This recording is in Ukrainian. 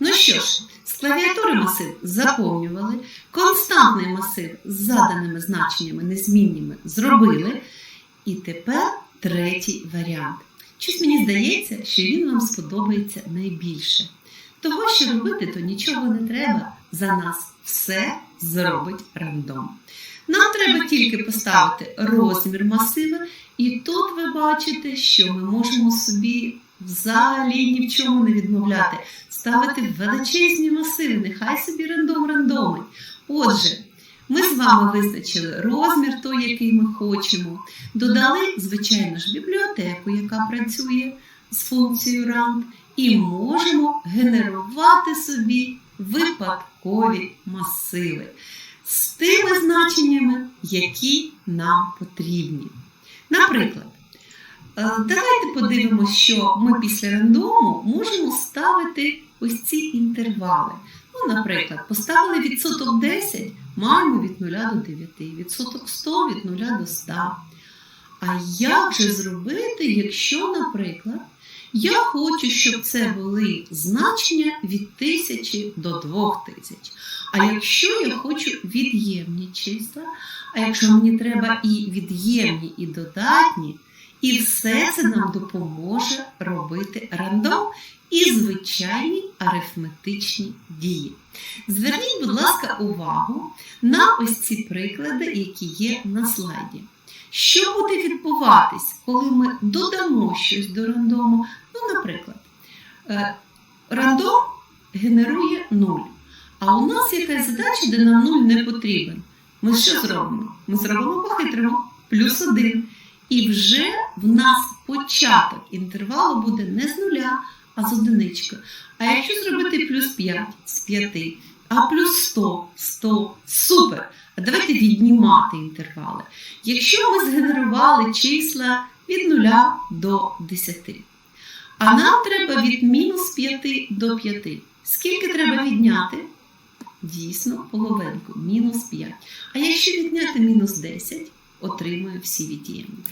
Ну що ж, з клавіатури масив заповнювали, константний масив з заданими значеннями незмінними зробили. І тепер третій варіант. Щось мені здається, що він вам сподобається найбільше. Того, що робити, то нічого не треба. За нас все зробить рандом. Нам треба тільки поставити розмір масива, і тут ви бачите, що ми можемо собі взагалі ні в чому не відмовляти, ставити величезні масиви, нехай собі рандом рандомить. Отже, ми з вами визначили розмір той, який ми хочемо. Додали, звичайно ж, бібліотеку, яка працює з функцією rand, і можемо генерувати собі випадкові масиви з тими значеннями, які нам потрібні. Наприклад, давайте подивимося, що ми після рандому можемо ставити ось ці інтервали. Ну, наприклад, поставили відсоток 10, маємо від 0 до 9, відсоток 100 від 0 до 100. А як же зробити, якщо, наприклад, я хочу, щоб це були значення від 1000 до 2000. А якщо я хочу від'ємні числа, а якщо мені треба і від'ємні, і додатні, і все це нам допоможе робити рандом і звичайні арифметичні дії. Зверніть, будь ласка, увагу на ось ці приклади, які є на слайді. Що буде відбуватись, коли ми додамо щось до рандому? Ну, наприклад, е, рандом генерує 0. А у нас якась задача, де нам 0 не потрібен. Ми що зробимо? Ми зробимо по-хитрому плюс 1. І вже в нас початок інтервалу буде не з нуля, а з одиничкою. А якщо зробити плюс 5 з 5, а плюс 100, 100, супер! А давайте віднімати інтервали. Якщо ми згенерували числа від 0 до 10, а нам треба від мінус 5 до 5. Скільки треба відняти? Дійсно, половинку, мінус 5. А якщо відняти мінус 10, отримую всі від'ємні.